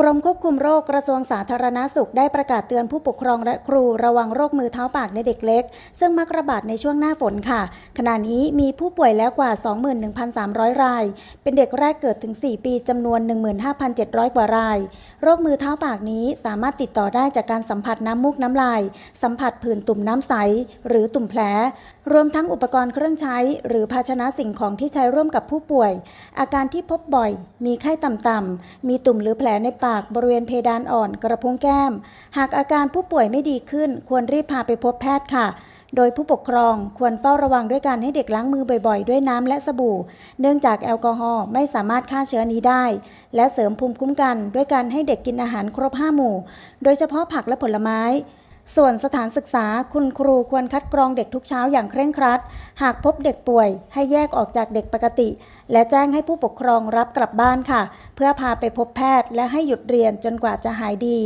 กรมควบคุมโรคกระทรวงสาธารณาสุขได้ประกาศเตือนผู้ปกครองและครูระวังโรคมือเท้าปากในเด็กเล็ก ซึ่งมักระบาดในช่วงหน้าฝนค่ะ ขณะนี้มีผู้ป่วยแล้วกว่า 21,300 ราย เป็นเด็กแรกเกิดถึง 4 ปีจำนวน 15,700 กว่าราย โรคมือเท้าปากนี้สามารถติดต่อได้จากการสัมผัสน้ำมูกน้ำลาย สัมผัสผื่นตุ่มน้ำใส หรือตุ่มแผล รวมทั้งอุปกรณ์เครื่องใช้ หรือภาชนะสิ่งของที่ใช้ร่วมกับผู้ป่วย อาการที่พบบ่อย มีไข้ต่ำๆมีตุ่มหรือแผลในปากบริเวณเพดานอ่อนกระพุ้งแก้ม หากอาการผู้ป่วยไม่ดีขึ้น ควรรีบพาไปพบแพทย์ค่ะ โดยผู้ปกครองควรเฝ้าระวังด้วยการให้เด็กล้างมือบ่อยๆ ด้วยน้ำและสบู่ เนื่องจากแอลกอฮอล์ไม่สามารถฆ่าเชื้อนี้ได้ และเสริมภูมิคุ้มกัน ด้วยการให้เด็กกินอาหารครบห้าหมู่ โดยเฉพาะผักและผลไม้ ส่วนสถานศึกษาคุณครูควรคัดกรองเด็กทุกเช้าอย่างเคร่งครัด หากพบเด็กป่วยให้แยกออกจากเด็กปกติ และแจ้งให้ผู้ปกครองรับกลับบ้านค่ะ เพื่อพาไปพบแพทย์และให้หยุดเรียนจนกว่าจะหายดี